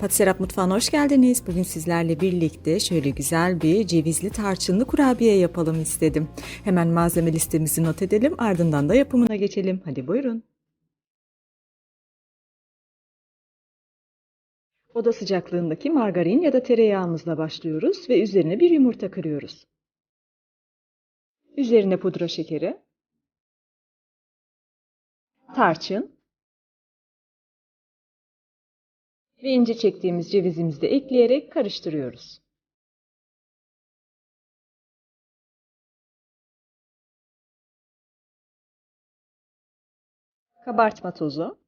Patiserap Mutfağı'na hoş geldiniz. Bugün sizlerle birlikte şöyle güzel bir cevizli tarçınlı kurabiye yapalım istedim. Hemen malzeme listemizi not edelim ardından da yapımına geçelim. Hadi buyurun. Oda sıcaklığındaki margarin ya da tereyağımızla başlıyoruz ve üzerine bir yumurta kırıyoruz. Üzerine pudra şekeri, tarçın, ve ince çektiğimiz cevizimizi de ekleyerek karıştırıyoruz. Kabartma tozu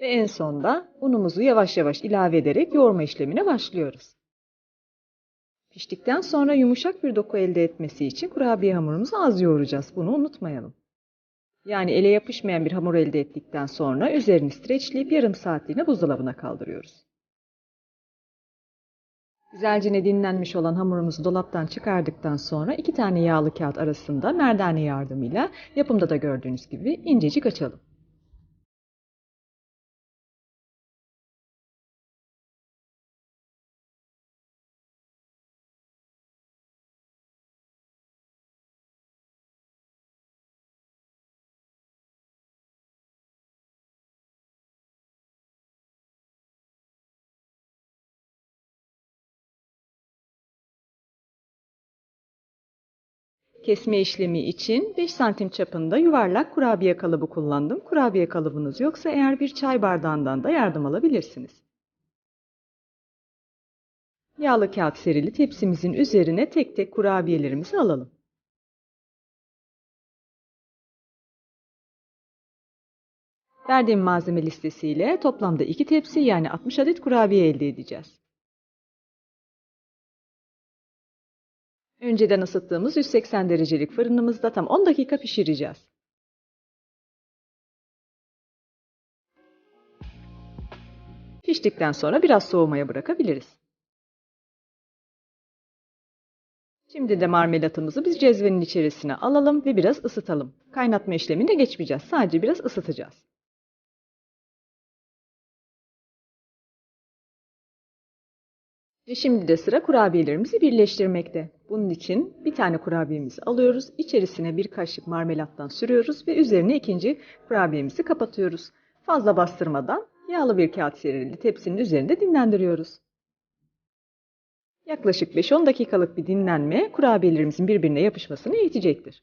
ve en sonda unumuzu yavaş yavaş ilave ederek yoğurma işlemine başlıyoruz. Piştikten sonra yumuşak bir doku elde etmesi için kurabiye hamurumuzu az yoğuracağız. Bunu unutmayalım. Yani ele yapışmayan bir hamur elde ettikten sonra üzerini streçleyip yarım saatliğine buzdolabına kaldırıyoruz. Güzelce dinlenmiş olan hamurumuzu dolaptan çıkardıktan sonra iki tane yağlı kağıt arasında merdane yardımıyla yapımda da gördüğünüz gibi incecik açalım. Kesme işlemi için 5 santim çapında yuvarlak kurabiye kalıbı kullandım. Kurabiye kalıbınız yoksa eğer bir çay bardağından da yardım alabilirsiniz. Yağlı kağıt serili tepsimizin üzerine tek tek kurabiyelerimizi alalım. Verdiğim malzeme listesiyle toplamda 2 tepsi yani 60 adet kurabiye elde edeceğiz. Önceden ısıttığımız 180 derecelik fırınımızda tam 10 dakika pişireceğiz. Piştikten sonra biraz soğumaya bırakabiliriz. Şimdi de marmelatımızı biz cezvenin içerisine alalım ve biraz ısıtalım. Kaynatma işlemine geçmeyeceğiz. Sadece biraz ısıtacağız. Ve şimdi de sıra kurabiyelerimizi birleştirmekte. Bunun için bir tane kurabiyemizi alıyoruz. İçerisine bir kaşık marmelattan sürüyoruz ve üzerine ikinci kurabiyemizi kapatıyoruz. Fazla bastırmadan yağlı bir kağıt serili tepsinin üzerinde dinlendiriyoruz. Yaklaşık 5-10 dakikalık bir dinlenme kurabiyelerimizin birbirine yapışmasını eğitecektir.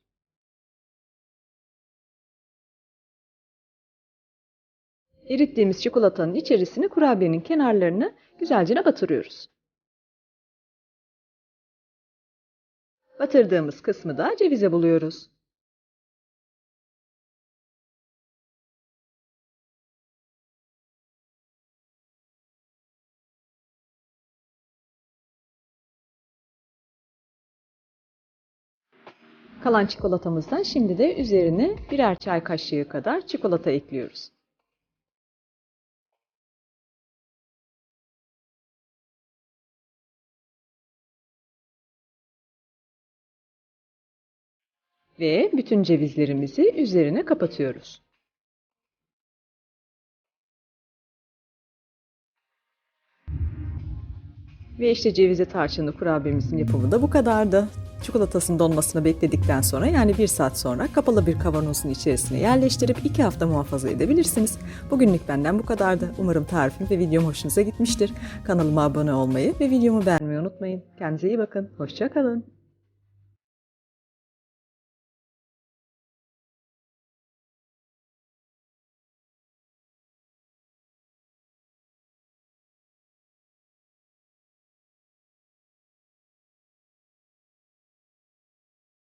Erittiğimiz çikolatanın içerisine kurabiyenin kenarlarını güzelce batırıyoruz. Batırdığımız kısmı da cevize buluyoruz. Kalan çikolatamızdan şimdi de üzerine birer çay kaşığı kadar çikolata ekliyoruz. Ve bütün cevizlerimizi üzerine kapatıyoruz. Ve işte cevize tarçınlı kurabiyemizin yapımı da bu kadardı. Çikolatasının donmasını bekledikten sonra yani bir saat sonra kapalı bir kavanozun içerisine yerleştirip iki hafta muhafaza edebilirsiniz. Bugünlük benden bu kadardı. Umarım tarifim ve videom hoşunuza gitmiştir. Kanalıma abone olmayı ve videomu beğenmeyi unutmayın. Kendinize iyi bakın. Hoşçakalın.